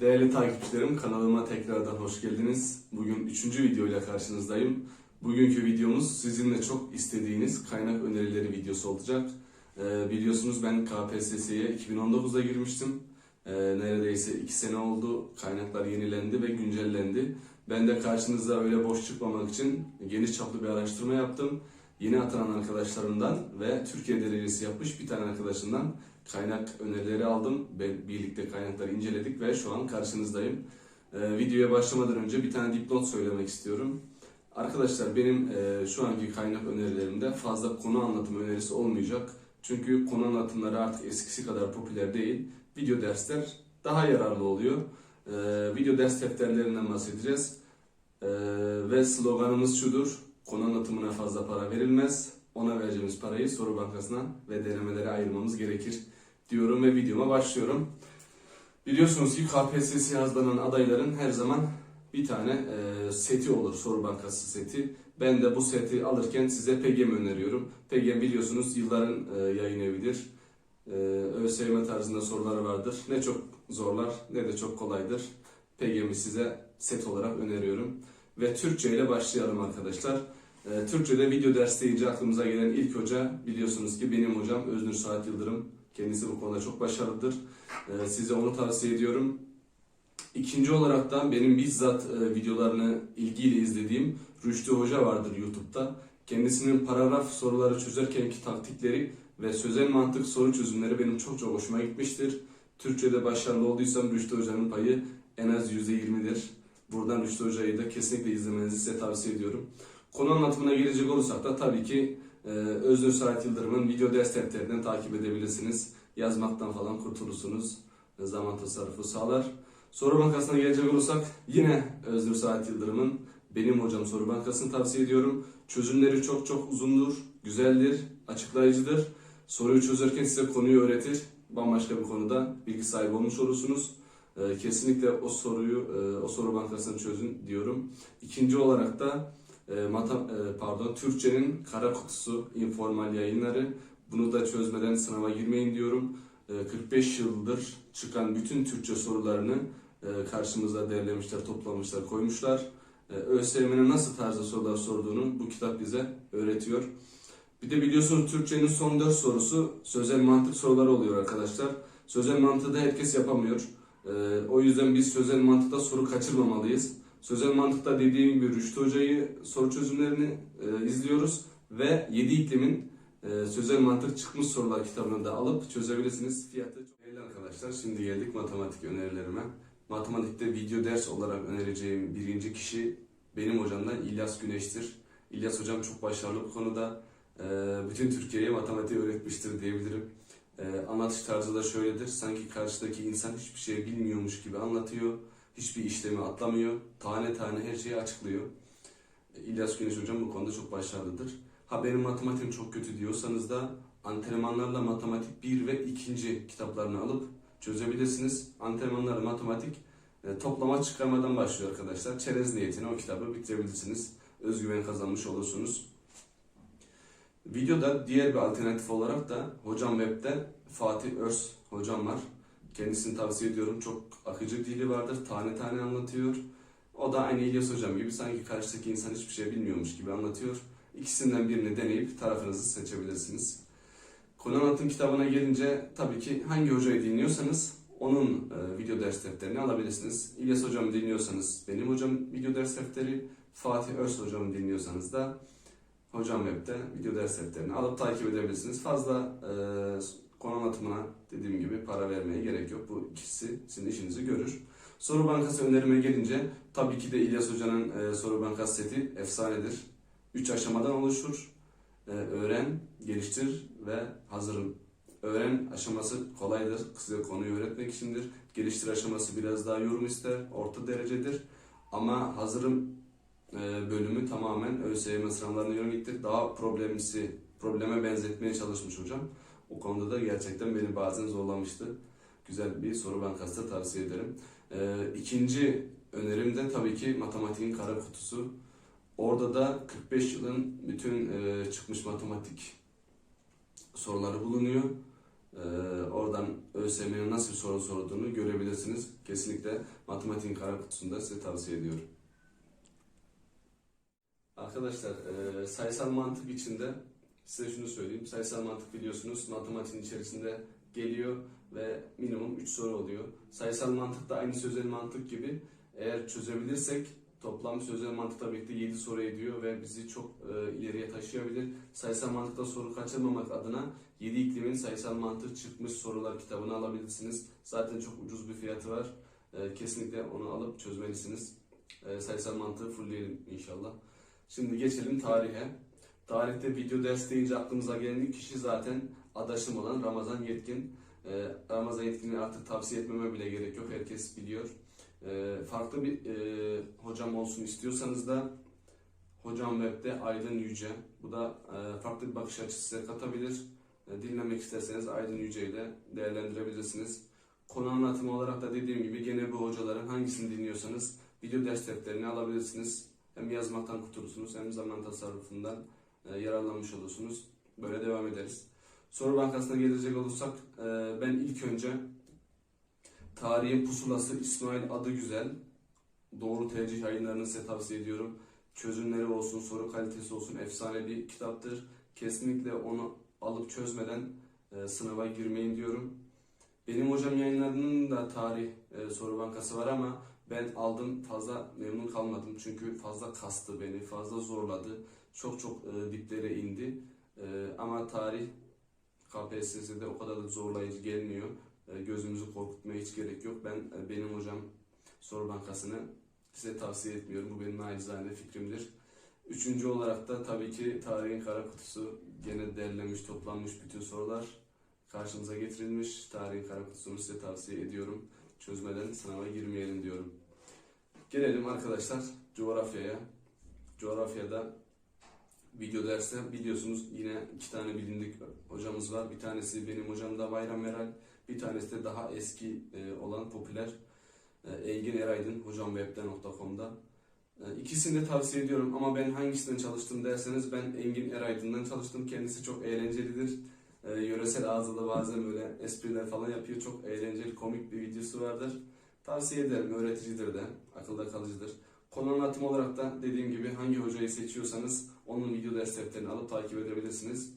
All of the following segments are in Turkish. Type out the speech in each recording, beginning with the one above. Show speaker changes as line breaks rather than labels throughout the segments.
Değerli takipçilerim kanalıma tekrardan hoş geldiniz. Bugün üçüncü videoyla karşınızdayım. Bugünkü videomuz sizinle çok istediğiniz kaynak önerileri videosu olacak. Ee, biliyorsunuz ben KPSS'ye 2019'da girmiştim. Ee, neredeyse iki sene oldu. Kaynaklar yenilendi ve güncellendi. Ben de karşınızda öyle boş çıkmamak için geniş çaplı bir araştırma yaptım. Yeni atanan arkadaşlarımdan ve Türkiye derecesi yapmış bir tane arkadaşından kaynak önerileri aldım. Birlikte kaynakları inceledik ve şu an karşınızdayım. Ee, videoya başlamadan önce bir tane dipnot söylemek istiyorum. Arkadaşlar benim e, şu anki kaynak önerilerimde fazla konu anlatım önerisi olmayacak. Çünkü konu anlatımları artık eskisi kadar popüler değil. Video dersler daha yararlı oluyor. Ee, video ders defterlerinden bahsedeceğiz. Ee, ve sloganımız şudur. Konu anlatımına fazla para verilmez. Ona vereceğimiz parayı soru bankasına ve denemelere ayırmamız gerekir diyorum ve videoma başlıyorum. Biliyorsunuz ki KPSS'ye hazırlanan adayların her zaman bir tane e, seti olur, soru bankası seti. Ben de bu seti alırken size PGM öneriyorum. PGM biliyorsunuz yılların e, yayın evidir. E, ÖSYM tarzında soruları vardır. Ne çok zorlar ne de çok kolaydır. PGM'i size set olarak öneriyorum. Ve Türkçe ile başlayalım arkadaşlar. E, Türkçe'de video ders deyince aklımıza gelen ilk hoca biliyorsunuz ki benim hocam Öznur Saat Yıldırım. Kendisi bu konuda çok başarılıdır. E, size onu tavsiye ediyorum. İkinci olarak da benim bizzat e, videolarını ilgiyle izlediğim Rüştü Hoca vardır YouTube'da. Kendisinin paragraf soruları çözerkenki taktikleri ve sözel mantık soru çözümleri benim çok çok hoşuma gitmiştir. Türkçe'de başarılı olduysam Rüştü Hoca'nın payı en az %20'dir. Buradan Rüştü Hoca'yı da kesinlikle izlemenizi size tavsiye ediyorum. Konu anlatımına gelecek olursak da tabii ki e, Öznur Saat Yıldırım'ın video ders defterinden takip edebilirsiniz. Yazmaktan falan kurtulursunuz. E, Zaman tasarrufu sağlar. Soru bankasına gelecek olursak yine Öznur Saat Yıldırım'ın benim hocam soru bankasını tavsiye ediyorum. Çözümleri çok çok uzundur, güzeldir, açıklayıcıdır. Soruyu çözerken size konuyu öğretir. Bambaşka bir konuda bilgi sahibi olmuş olursunuz. Ee, kesinlikle o soruyu, e, o soru bankasını çözün diyorum. İkinci olarak da e, mata, e, pardon Türkçenin kara kutusu informal yayınları. Bunu da çözmeden sınava girmeyin diyorum. E, 45 yıldır çıkan bütün Türkçe sorularını e, karşımıza derlemişler, toplamışlar, koymuşlar. E, ÖSYM'nin nasıl tarzda sorular sorduğunu bu kitap bize öğretiyor. Bir de biliyorsunuz Türkçenin son 4 sorusu sözel mantık soruları oluyor arkadaşlar. Sözel mantığı da herkes yapamıyor. E, o yüzden biz sözel mantıkta soru kaçırmamalıyız. Sözel mantıkta dediğim gibi Rüştü Hoca'yı soru çözümlerini e, izliyoruz ve 7 iklimin e, sözel mantık çıkmış sorular kitabını da alıp çözebilirsiniz. Fiyatı çok değerli arkadaşlar. Şimdi geldik matematik önerilerime. Matematikte video ders olarak önereceğim birinci kişi benim hocamdan İlyas Güneş'tir. İlyas hocam çok başarılı bu konuda. E, bütün Türkiye'ye matematiği öğretmiştir diyebilirim. E, anlatış tarzı da şöyledir. Sanki karşıdaki insan hiçbir şey bilmiyormuş gibi anlatıyor. Hiçbir işlemi atlamıyor. Tane tane her şeyi açıklıyor. İlyas Güneş hocam bu konuda çok başarılıdır. Ha benim matematiğim çok kötü diyorsanız da antrenmanlarla matematik 1 ve 2. kitaplarını alıp çözebilirsiniz. Antrenmanlarla matematik e, toplama çıkarmadan başlıyor arkadaşlar. Çerez niyetine o kitabı bitirebilirsiniz. Özgüven kazanmış olursunuz. Videoda diğer bir alternatif olarak da Hocam Web'de Fatih Örs hocam var. Kendisini tavsiye ediyorum. Çok akıcı dili vardır. Tane tane anlatıyor. O da aynı İlyas hocam gibi sanki karşıdaki insan hiçbir şey bilmiyormuş gibi anlatıyor. İkisinden birini deneyip tarafınızı seçebilirsiniz. Konu anlatım kitabına gelince tabii ki hangi hocayı dinliyorsanız onun e, video ders defterini alabilirsiniz. İlyas hocamı dinliyorsanız benim hocam video ders defteri, Fatih Örs hocamı dinliyorsanız da Hocam Web'de video ders defterini alıp takip edebilirsiniz. Fazla e, konu anlatımına dediğim gibi para vermeye gerek yok. Bu ikisi sizin işinizi görür. Soru bankası önerime gelince tabii ki de İlyas Hoca'nın e, soru bankası seti efsanedir. 3 aşamadan oluşur. E, öğren, geliştir ve hazırım. Öğren aşaması kolaydır. Size konuyu öğretmek içindir. Geliştir aşaması biraz daha yorum ister. Orta derecedir. Ama hazırım e, bölümü tamamen ÖSYM sınavlarına yöneliktir. Daha problemlisi, probleme benzetmeye çalışmış hocam. O konuda da gerçekten beni bazen zorlamıştı. Güzel bir soru bankası da tavsiye ederim. E, ikinci önerim de tabii ki matematiğin kara kutusu. Orada da 45 yılın bütün e, çıkmış matematik soruları bulunuyor. Ee, oradan ÖSYM'nin nasıl soru sorduğunu görebilirsiniz. Kesinlikle matematiğin kara kutusunda size tavsiye ediyorum. Arkadaşlar e, sayısal mantık içinde size şunu söyleyeyim. Sayısal mantık biliyorsunuz matematiğin içerisinde geliyor ve minimum 3 soru oluyor. Sayısal mantık da aynı sözel mantık gibi eğer çözebilirsek toplam sözel mantıkla birlikte 7 soru ediyor ve bizi çok e, ileriye taşıyabilir. Sayısal mantıkta soru kaçırmamak adına 7 iklimin sayısal mantık çıkmış sorular kitabını alabilirsiniz. Zaten çok ucuz bir fiyatı var. E, kesinlikle onu alıp çözmelisiniz. E, sayısal mantığı fullleyelim inşallah. Şimdi geçelim tarihe. Tarihte video ders deyince aklımıza gelen ilk kişi zaten adaşım olan Ramazan Yetkin. Ee, Ramazan Yetkin'i artık tavsiye etmeme bile gerek yok. Herkes biliyor. Ee, farklı bir e, hocam olsun istiyorsanız da Hocam Web'de Aydın Yüce. Bu da e, farklı bir bakış açısı size katabilir. E, dinlemek isterseniz Aydın Yüce ile değerlendirebilirsiniz. Konu anlatımı olarak da dediğim gibi gene bu hocaların hangisini dinliyorsanız video ders defterini alabilirsiniz. Hem yazmaktan kurtulursunuz hem zaman tasarrufundan yararlanmış olursunuz. Böyle devam ederiz. Soru bankasına gelecek olursak e, ben ilk önce Tarihin Pusulası İsmail Adı Güzel Doğru Tercih yayınlarını size tavsiye ediyorum. Çözümleri olsun, soru kalitesi olsun efsane bir kitaptır. Kesinlikle onu alıp çözmeden e, sınava girmeyin diyorum. Benim hocam yayınlarının da tarih e, soru bankası var ama ben aldım fazla memnun kalmadım. Çünkü fazla kastı beni, fazla zorladı. Çok çok e, diplere indi. E, ama tarih KPSS'de o kadar da zorlayıcı gelmiyor. E, gözümüzü korkutmaya hiç gerek yok. Ben e, benim hocam soru bankasını size tavsiye etmiyorum. Bu benim nacizane fikrimdir. Üçüncü olarak da tabii ki tarihin kara kutusu gene derlenmiş, toplanmış bütün sorular karşımıza getirilmiş. Tarihin kara kutusunu size tavsiye ediyorum. Çözmeden sınava girmeyelim diyorum. Gelelim arkadaşlar coğrafyaya. Coğrafyada video derste biliyorsunuz yine iki tane bilindik hocamız var. Bir tanesi benim hocam da Bayram Meral. Bir tanesi de daha eski e, olan popüler e, Engin Eraydın hocamwebde.com'da. E, İkisini de tavsiye ediyorum ama ben hangisinden çalıştım derseniz ben Engin Eraydın'dan çalıştım. Kendisi çok eğlencelidir. Yöresel ağızda bazen böyle espriler falan yapıyor. Çok eğlenceli, komik bir videosu vardır. Tavsiye ederim. Öğreticidir de, akılda kalıcıdır. Konu anlatımı olarak da dediğim gibi hangi hocayı seçiyorsanız onun video ders defterini alıp takip edebilirsiniz.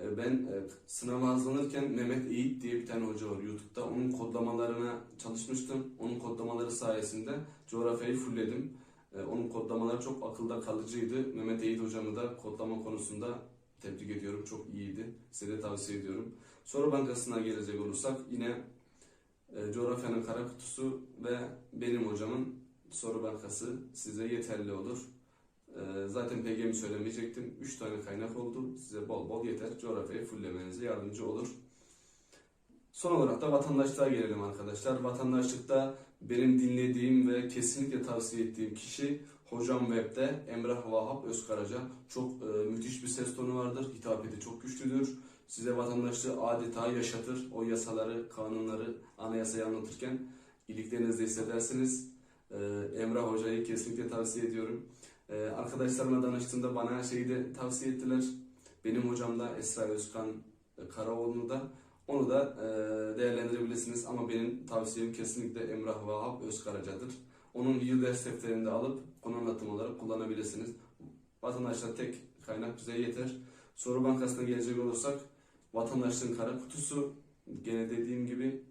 E, Ben e, sınava hazırlanırken Mehmet Eğit diye bir tane hoca var YouTube'da. Onun kodlamalarına çalışmıştım. Onun kodlamaları sayesinde coğrafyayı fullledim. E, Onun kodlamaları çok akılda kalıcıydı. Mehmet Eğit hocamı da kodlama konusunda tebrik ediyorum. Çok iyiydi. Size de tavsiye ediyorum. Soru bankasına gelecek olursak yine e, coğrafyanın kara kutusu ve benim hocamın soru bankası size yeterli olur. E, Zaten PGM'i söylemeyecektim. 3 tane kaynak oldu. Size bol bol yeter. Coğrafyayı fullemenize yardımcı olur. Son olarak da vatandaşlığa gelelim arkadaşlar. Vatandaşlıkta benim dinlediğim ve kesinlikle tavsiye ettiğim kişi Hocam Web'de Emrah Vahap Özkaraca. Çok e, müthiş bir ses tonu vardır. Hitabeti çok güçlüdür. Size vatandaşlığı adeta yaşatır. O yasaları, kanunları, anayasayı anlatırken iliklerinizde hissedersiniz. E, Emrah Hoca'yı kesinlikle tavsiye ediyorum. E, arkadaşlarımla danıştığımda bana şeyi de tavsiye ettiler. Benim hocam da Esra Özkan Karaoğlu'nu da onu da e, değerlendirebilirsiniz ama benim tavsiyem kesinlikle Emrah Vahap Özkaraca'dır. Onun video ders defterini de alıp konu anlatım olarak kullanabilirsiniz. Vatandaşlar tek kaynak bize yeter. Soru bankasına gelecek olursak vatandaşlığın kara kutusu gene dediğim gibi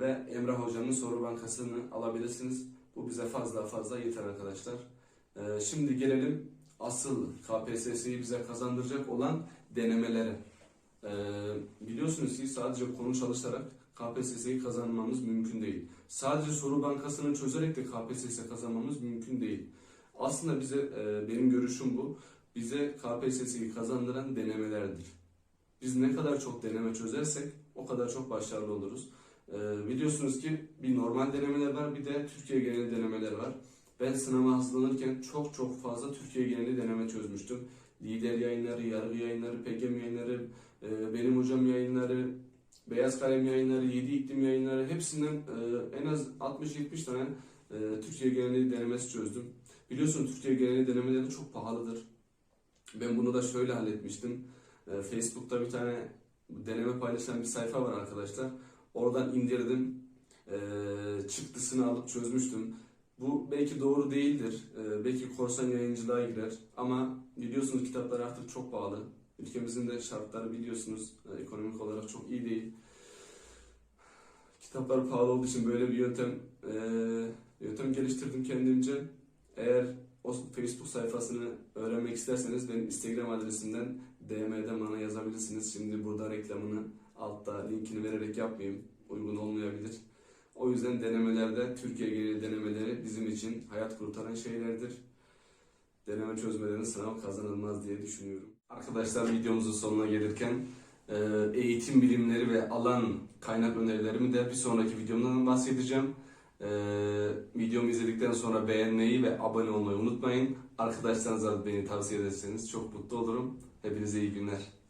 ve Emrah Hoca'nın soru bankasını alabilirsiniz. Bu bize fazla fazla yeter arkadaşlar. E, şimdi gelelim asıl KPSS'yi bize kazandıracak olan denemelere. Ee, biliyorsunuz ki sadece konu çalışarak KPSS'yi kazanmamız mümkün değil. Sadece soru bankasını çözerek de KPSS kazanmamız mümkün değil. Aslında bize, e, benim görüşüm bu, bize KPSS'yi kazandıran denemelerdir. Biz ne kadar çok deneme çözersek o kadar çok başarılı oluruz. Ee, biliyorsunuz ki bir normal denemeler var, bir de Türkiye geneli denemeler var. Ben sınava hazırlanırken çok çok fazla Türkiye geneli deneme çözmüştüm. Lider yayınları, yargı yayınları, PGM yayınları, ee, benim hocam yayınları, Beyaz Kalem yayınları, 7 iklim yayınları hepsinden e, en az 60-70 tane e, Türkiye geneli denemesi çözdüm. Biliyorsun Türkiye geneli denemeleri çok pahalıdır. Ben bunu da şöyle halletmiştim. E, Facebook'ta bir tane deneme paylaşan bir sayfa var arkadaşlar. Oradan indirdim. Ee, çıktısını alıp çözmüştüm. Bu belki doğru değildir. Ee, belki korsan yayıncılığa girer. Ama biliyorsunuz kitaplar artık çok pahalı. Ülkemizin de şartları biliyorsunuz e, ekonomik olarak çok iyi değil. Kitaplar pahalı olduğu için böyle bir yöntem e, yöntem geliştirdim kendimce. Eğer o Facebook sayfasını öğrenmek isterseniz benim Instagram adresimden DM'den bana yazabilirsiniz. Şimdi burada reklamını altta linkini vererek yapmayayım. Uygun olmayabilir. O yüzden denemelerde Türkiye geneli denemeleri bizim için hayat kurtaran şeylerdir. Deneme çözmelerin sınav kazanılmaz diye düşünüyorum. Arkadaşlar videomuzun sonuna gelirken e, eğitim bilimleri ve alan kaynak önerilerimi de bir sonraki videomdan bahsedeceğim. E, videomu izledikten sonra beğenmeyi ve abone olmayı unutmayın. Arkadaşlarınıza beni tavsiye ederseniz çok mutlu olurum. Hepinize iyi günler.